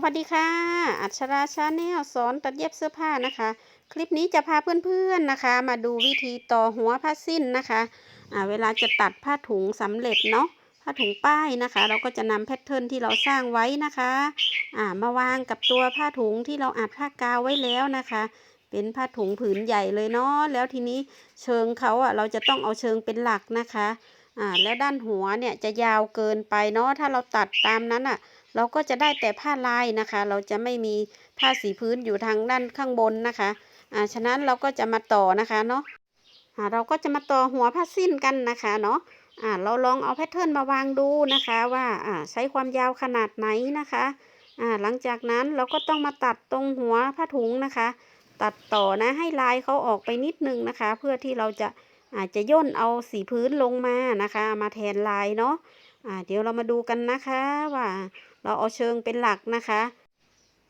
วัสดีค่ะ อัชราชาแนลสอนตัดเย็บเสื้อผ้านะคะ คลิปนี้จะพาเพื่อนๆนะคะ มาดูวิธีต่อหัวผ้าสิ้นนะคะอ่าเวลาจะตัดผ้าถุงสำเร็จเนาะผ้าถุงป้ายนะคะ เราก็จะนำแพทเทิร์นที่เราสร้างไว้นะคะอ่ามาวางกับตัวผ้าถุงที่เราอัดผ้ากาวไว้แล้วนะคะ เป็นผ้าถุงผืนใหญ่เลยเนาะแล้วทีนี้เชิงเขาอะเราจะต้องเอาเชิงเป็นหลักนะคะ อ่าแล้วด้านหัวเนี่ยจะยาวเกินไปเนาะถ้าเราตัดตามนั้นอะ เราก็จะได้แต่ผ้าลายนะคะ เราจะไม่มีผ้าสีพื้นอยู่ทางด้านข้างบนนะคะอ่าฉะนั้นเราก็จะมาต่อนะคะเนาะอ่าเราก็จะมาต่อหัวผ้าสิ้นกันนะคะเนาะอ่าเราลองเอาแพทเทิร์นมาวางดูนะคะว่าอ่าใช้ความยาวขนาดไหนนะคะอ่าหลังจากนั้นเราก็ต้องมาตัดตรงหัวผ้าถุงนะคะ ตัดต่อนะให้ลายเขาออกไปนิดนึงนะคะ เพื่อที่เราจะ อาจจะย่นเอาสีพื้นลงมานะคะ มาแทนลายเนาะอ่าเดี๋ยวเรามาดูกันนะคะว่าเราเอาเชิงเป็นหลักนะคะ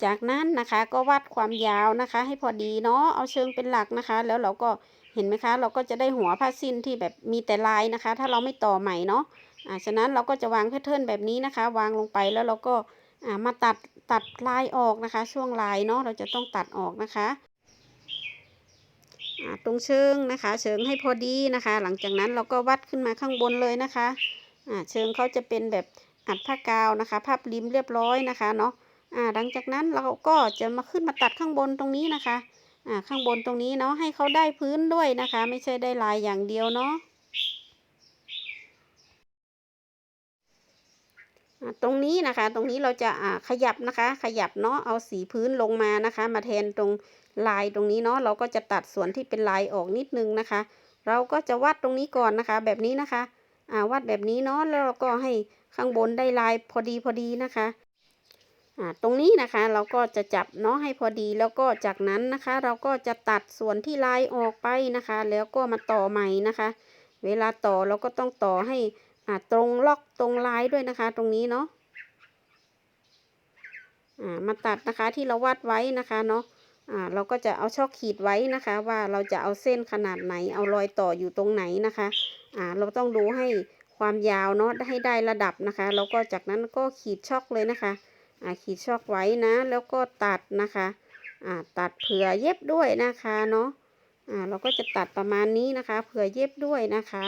จากนั้นนะคะก็วัดความยาวนะคะ ให้พอดีเนาะเอาเชิงเป็นหลักนะคะ แล้วเราก็เห็นไหมคะ เราก็จะได้หัวผ้าสิ้นที่แบบมีแต่ลายนะคะ ถ้าเราไม่ต่อใหม่เนาะอ่าฉะนั้นเราก็จะวางแพทเทิร์นแบบนี้นะคะ วางลงไปแล้วเราก็อ่ามาตัดตัดลายออกนะคะ ช่วงลายเนาะเราจะต้องตัดออกนะคะ ตรงเชิงนะคะ เชิงให้พอดีนะคะ หลังจากนั้นเราก็วัดขึ้นมาข้างบนเลยนะคะเชิงเขาจะเป็นแบบอัดผ้ากาวนะคะพับริมเรียบร้อยนะคะเนาะหลังจากนั้นเราก็จะมาขึ้นมาตัดข้างบนตรงนี้นะคะข้างบนตรงนี้เนาะให้เขาได้พื้นด้วยนะคะ ไม่ใช่ได้ลายอย่างเดียวเนาะตรงนี้นะคะ ตรงนี้เราจะขยับนะคะ ขยับเนาะเอาสีพื้นลงมานะคะ มาแทนตรง ลายตรงนี้เนาะเราก็จะตัดส่วนที่เป็นลายออกนิดนึงนะคะ เราก็จะวัดตรงนี้ก่อนนะคะ แบบนี้นะคะอ่าวัดแบบนี้เนาะแล้วเราก็ให้ข้างบนได้ลายพอดีพอดีนะคะอ่าตรงนี้นะคะเราก็จะจับเนาะให้พอดีแล้วก็จากนั้นนะคะ เราก็จะตัดส่วนที่ลายออกไปนะคะ แล้วก็มาต่อใหม่นะคะ เวลาต่อเราก็ต้องต่อให้อ่าตรงล็อกตรงลายด้วยนะคะ ตรงนี้เนาะอ่ามาตัดนะคะที่เราวัดไว้นะคะเนาะ อ่าเราก็จะเอาช่อขีดไว้นะคะ ว่าเราจะเอาเส้นขนาดไหน เอารอยต่ออยู่ตรงไหนนะคะอ่าเราต้องดูให้ความยาวเนาะให้ได้ระดับนะคะแล้วก็จากนั้นก็ขีดช็อกเลยนะคะอ่าขีดช็อกไว้นะ แล้วก็ตัดนะคะอ่าตัดเผื่อเย็บด้วยนะคะเนาะอ่าเราก็จะตัดประมาณนี้นะคะ เผื่อเย็บด้วยนะคะ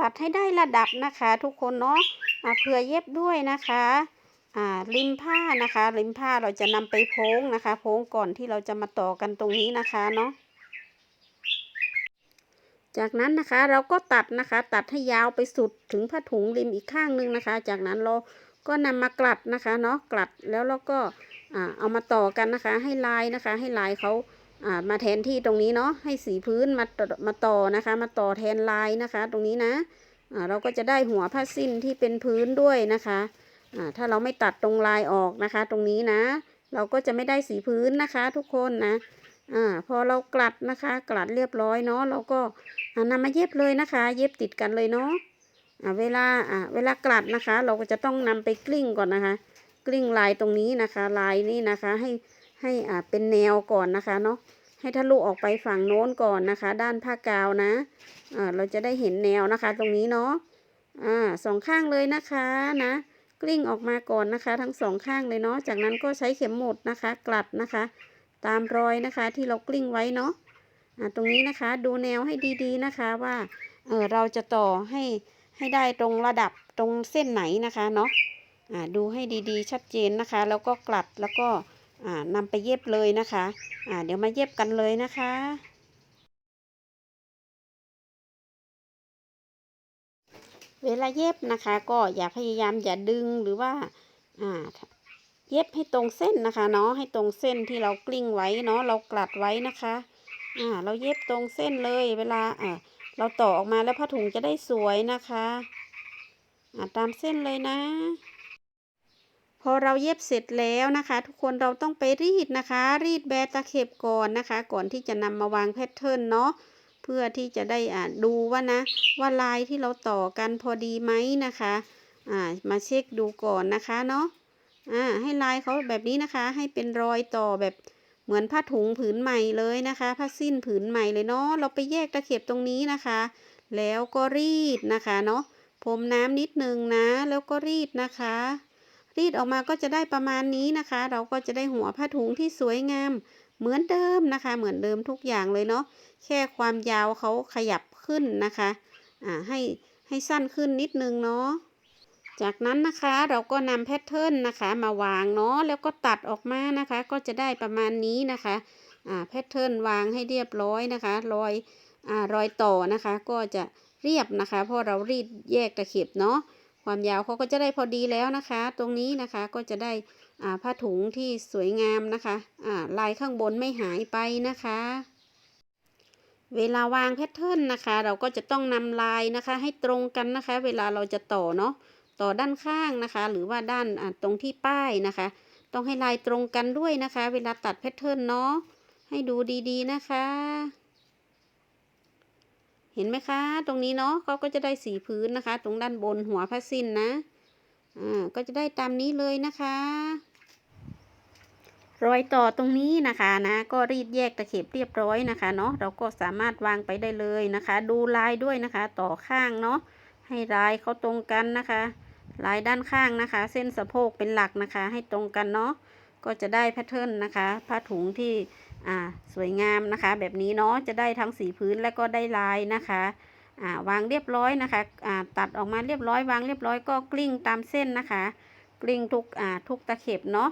ตัดให้ได้ระดับนะคะทุกคนเนาะเผื่อเย็บด้วยนะคะอ่าริมผ้านะคะ ริมผ้าเราจะนำไปโพ้งนะคะโพ้งก่อนที่เราจะมาต่อกันตรงนี้นะคะเนาะจากนั้นนะคะเราก็ตัดนะคะ ตัดให้ยาวไปสุดถึงผ้าถุงริมอีกข้างหนึ่งนะคะ จากนั้นเราก็นำมากลัดนะคะเนาะกลัดแล้วเราก็อ่าเอามาต่อกันนะคะ ให้ลายนะคะ ให้ลายเขา มาแทนที่ตรงนี้เนาะให้สีพื้นมามาต่อนะคะ มาต่อแทนลายนะคะ ตรงนี้นะอ่าเราก็จะได้หัวผ้าสิ้นที่เป็นพื้นด้วยนะคะอ่าถ้าเราไม่ตัดตรงลายออกนะคะ ตรงนี้นะ เราก็จะไม่ได้สีพื้นนะคะทุกคนนะอ่าพอเรากลัดนะคะกลัดเรียบร้อยเนาะเราก็นำมาเย็บเลยนะคะ เย็บติดกันเลยเนาะอ่าเวลาอ่าเวลากลัดนะคะ เราก็จะต้องนำไปกลิ้งก่อนนะคะ กลิ้งลายตรงนี้นะคะ ลายนี้นะคะให้ ให้อ่าเป็นแนวก่อนนะคะเนาะให้ทะลุออกไปฝั่งโน้นก่อนนะคะ ด้านผ้ากาวนะอ่าเราจะได้เห็นแนวนะคะ ตรงนี้เนาะอ่าสองข้างเลยนะคะนะกลิ้งออกมาก่อนนะคะ ทั้งสองข้างเลยเนาะจากนั้นก็ใช้เข็มหมุดนะคะ กลัดนะคะ ตามรอยนะคะที่เรากลิ้งไว้เนาะอ่าตรงนี้นะคะดูแนวให้ดีๆนะคะว่าเออเราจะต่อให้ให้ได้ตรงระดับตรงเส้นไหนนะคะเนาะอ่าดูให้ดีๆ ชัดเจนนะคะ แล้วก็กลัดแล้วก็ นำไปเย็บเลยนะคะอ่าเดี๋ยวมาเย็บกันเลยนะคะเวลาเย็บนะคะก็อย่าพยายามอย่าดึงหรือว่าอ่าเย็บให้ตรงเส้นนะคะเนาะให้ตรงเส้นที่เรากลิ้งไว้เนาะเรากลัดไว้นะคะอ่าเราเย็บตรงเส้นเลย เวลาอ่าเราต่อออกมาแล้วผ้าถุงจะได้สวยนะคะอ่าตามเส้นเลยนะ พอเราเย็บเสร็จแล้วนะคะ ทุกคนเราต้องไปรีดนะคะ รีดแบตะเข็บก่อนนะคะ ก่อนที่จะนำมาวางแพทเทิร์นเนาะเพื่อที่จะได้อ่าดูว่านะ ว่าลายที่เราต่อกันพอดีไหมนะคะอ่ามาเช็คดูก่อนนะคะเนาะอ่าให้ลายเขาแบบนี้นะคะ ให้เป็นรอยต่อแบบเหมือนผ้าถุงผืนใหม่เลยนะคะ ผ้าสิ้นผืนใหม่เลยเนาะเราไปแยกตะเข็บตรงนี้นะคะ แล้วก็รีดนะคะเนาะพรมน้ำนิดนึงนะ แล้วก็รีดนะคะ รีดออกมาก็จะได้ประมาณนี้นะคะ เราก็จะได้หัวผ้าถุงที่สวยงาม เหมือนเดิมนะคะ เหมือนเดิมทุกอย่างเลยเนาะแค่ความยาวเขาขยับขึ้นนะคะอ่าให้ให้สั้นขึ้นนิดนึงเนาะจากนั้นนะคะเราก็นำแพทเทิร์นนะคะมาวางเนาะแล้วก็ตัดออกมานะคะ ก็จะได้ประมาณนี้นะคะอ่าแพทเทิร์นวางให้เรียบร้อยนะคะรอยอ่ารอยต่อนะคะ ก็จะเรียบนะคะ เพราะเรารีดแยกตะเข็บเนาะ ความยาวเขาก็จะได้พอดีแล้วนะคะ ตรงนี้นะคะก็จะได้ผ้าถุงที่สวยงามนะคะลายข้างบนไม่หายไปนะคะ เวลาวางแพทเทิร์นนะคะ เราก็จะต้องนำลายนะคะ ให้ตรงกันนะคะ เวลาเราจะต่อเนาะต่อด้านข้างนะคะ หรือว่าด้านตรงที่ป้ายนะคะ ต้องให้ลายตรงกันด้วยนะคะ เวลาตัดแพทเทิร์นเนาะให้ดูดีๆนะคะ เห็นไหมคะ ตรงนี้เนาะเขาก็จะได้สีพื้นนะคะ ตรงด้านบนหัวผ้าสิ้นนะอ่าก็จะได้ตามนี้เลยนะคะ รอยต่อตรงนี้นะคะนะก็รีดแยกตะเข็บเรียบร้อยนะคะเนาะเราก็สามารถวางไปได้เลยนะคะ ดูลายด้วยนะคะ ต่อข้างเนาะให้ลายเขาตรงกันนะคะ ลายด้านข้างนะคะ เส้นสะโพกเป็นหลักนะคะ ให้ตรงกันเนาะก็จะได้แพทเทิร์นนะคะ ผ้าถุงที่ อ่าสวยงามนะคะ แบบนี้เนาะจะได้ทั้งสีพื้นและก็ได้ลายนะคะอ่าวางเรียบร้อยนะคะอ่าตัดออกมาเรียบร้อยวางเรียบร้อยก็กลิ้งตามเส้นนะคะ กลิ้งทุกอ่าทุกตะเข็บเนาะ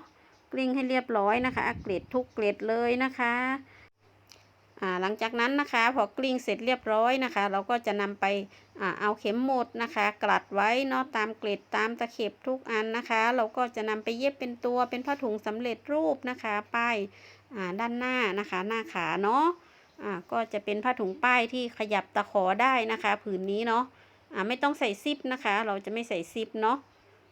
กลิ้งให้เรียบร้อยนะคะเกล็ดทุกเกล็ดเลยนะคะอ่าหลังจากนั้นนะคะพอกลิ้งเสร็จเรียบร้อยนะคะ เราก็จะนำไปอ่าเอาเข็มหมดนะคะ กลัดไว้เนาะตามเกล็ดตามตะเข็บทุกอันนะคะ เราก็จะนำไปเย็บเป็นตัวเป็นผ้าถุงสำเร็จรูปนะคะ ป้าย ด้านหน้านะคะ หน้าขาเนาะอ่าก็จะเป็นผ้าถุงป้ายที่ขยับตะขอได้นะคะ ผืนนี้เนาะอ่าไม่ต้องใส่ซิปนะคะ เราจะไม่ใส่ซิปเนาะ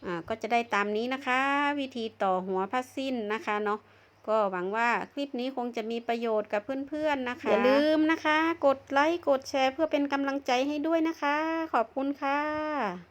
อ่าก็จะได้ตามนี้นะคะ วิธีต่อหัวผ้าสิ้นนะคะเนาะก็หวังว่าคลิปนี้คงจะมีประโยชน์กับเพื่อนๆนะคะ อย่าลืมนะคะ กดไลค์ กดแชร์เพื่อเป็นกำลังใจให้ด้วยนะคะ ขอบคุณค่ะ